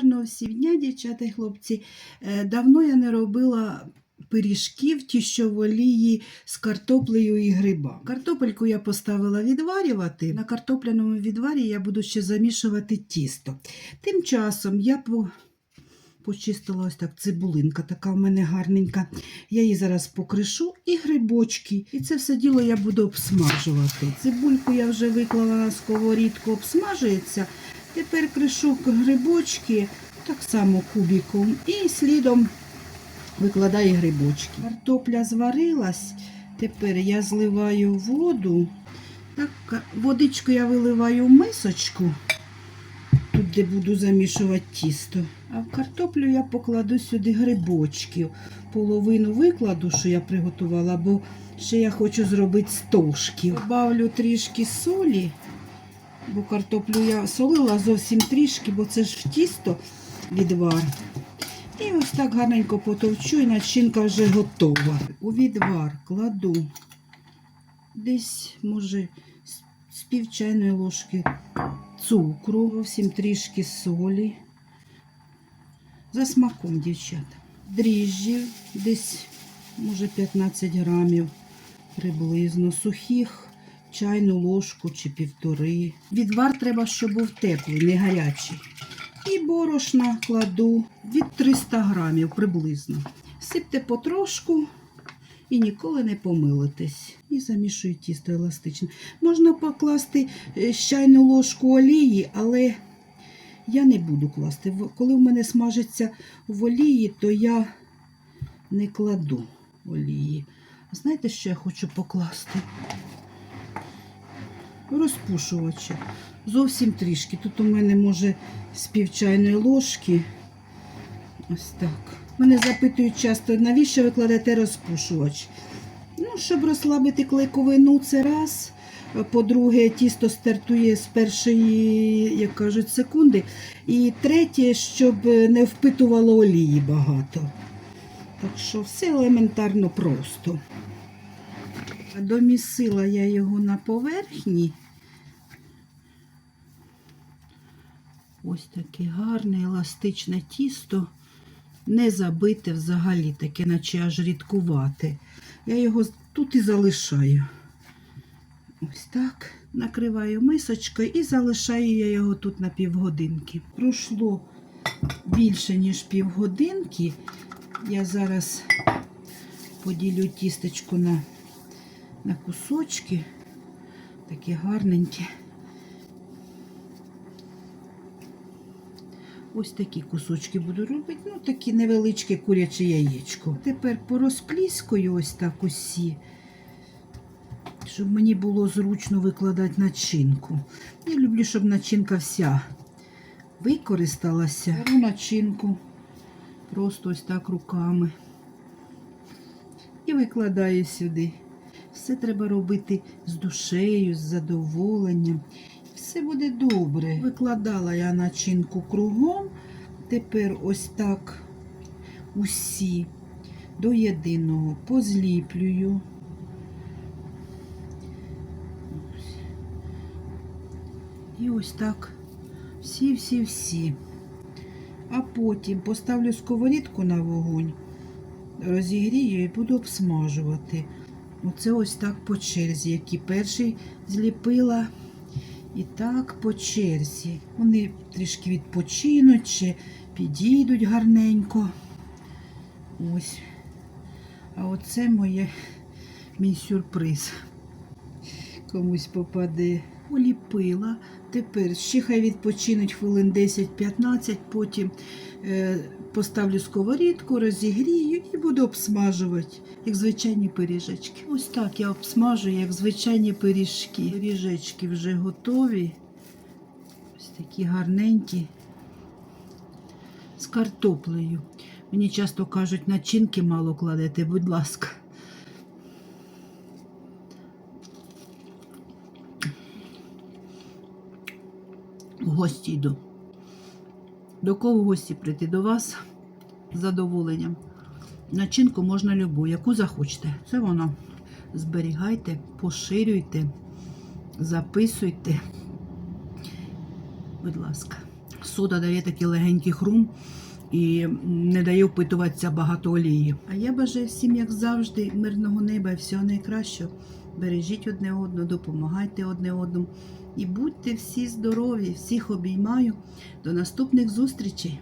гарного всім дня, дівчата і хлопці. Е, Давно я не робила пиріжків ті, що в олії з картоплею і гриба. Картопельку я поставила відварювати. На картопляному відварі я буду ще замішувати тісто. Тим часом я по... почистила ось так цибулинка, така в мене гарненька. Я її зараз покришу і грибочки. І це все діло я буду обсмажувати. Цибульку я вже виклала на сковорідку, обсмажується. Тепер кришу грибочки так само кубиком і слідом викладаю грибочки. Картопля зварилась. Тепер я зливаю воду. Так, водичку я виливаю в мисочку, тут де буду замішувати тісто. А в картоплю я покладу сюди грибочків. Половину викладу, що я приготувала, бо ще я хочу зробити стошків. Добавлю трішки солі, бо картоплю я солила зовсім трішки, бо це ж в тісто відвар. І ось так гарненько потовчу, і начинка вже готова. У відвар кладу десь, може, з- пів чайної ложки цукру, зовсім трішки солі. За смаком, дівчата. Дріжджів десь, може, 15 грамів приблизно. Сухих чайну ложку чи півтори. Відвар треба, щоб був теплий, не гарячий. І борошна кладу від 300 грамів приблизно. Сипте потрошку і ніколи не помилитесь. І замішую тісто еластичне. Можна покласти е, чайну ложку олії, але я не буду класти. Коли в мене смажиться в олії, то я не кладу олії. Знаєте, що я хочу покласти? Розпушувача. Зовсім трішки. Тут у мене може з пів чайної ложки. Ось так. Мене запитують часто, навіщо ви кладете розпушувач? Ну, щоб розслабити клейковину, це раз. По-друге, тісто стартує з першої, як кажуть, секунди. І третє, щоб не впитувало олії багато. Так що все елементарно просто. Домісила я його на поверхні. Ось таке гарне, еластичне тісто, не забите взагалі, таке, наче аж рідкувате. Я його тут і залишаю. Ось так. Накриваю мисочкою і залишаю я його тут на півгодинки. Пройшло більше, ніж півгодинки. Я зараз поділю тістечко на, на кусочки. Такі гарненькі. Ось такі кусочки буду робити. Ну, такі невеличке куряче яєчко. Тепер порозпліскую ось так усі, щоб мені було зручно викладати начинку. Я люблю, щоб начинка вся використалася. Беру начинку просто ось так руками. І викладаю сюди. Все треба робити з душею, з задоволенням. Все буде добре. Викладала я начинку кругом. Тепер ось так усі до єдиного позліплюю. І ось так всі-всі-всі. А потім поставлю сковорідку на вогонь, розігрію і буду обсмажувати. Оце ось так по черзі, які перший зліпила. І так по черзі. Вони трішки відпочинуть чи підійдуть гарненько. Ось. А оце моє мій сюрприз. Комусь попаде. Поліпила. Тепер ще хай відпочинуть хвилин 10-15, потім е, поставлю сковорідку, розігрію і буду обсмажувати, як звичайні пиріжечки. Ось так я обсмажую, як звичайні пиріжки. Пиріжечки вже готові. Ось такі гарненькі. З картоплею. Мені часто кажуть, начинки мало кладете, будь ласка. Гості йду. До кого в гості прийти? До вас з задоволенням. Начинку можна любу, яку захочете. Це воно. Зберігайте, поширюйте, записуйте. Будь ласка. Сода дає такий легенький хрум і не дає впитуватися багато олії. А я бажаю всім, як завжди, мирного неба і всього найкращого. Бережіть одне одного, допомагайте одне одному. І будьте всі здорові, всіх обіймаю. До наступних зустрічей!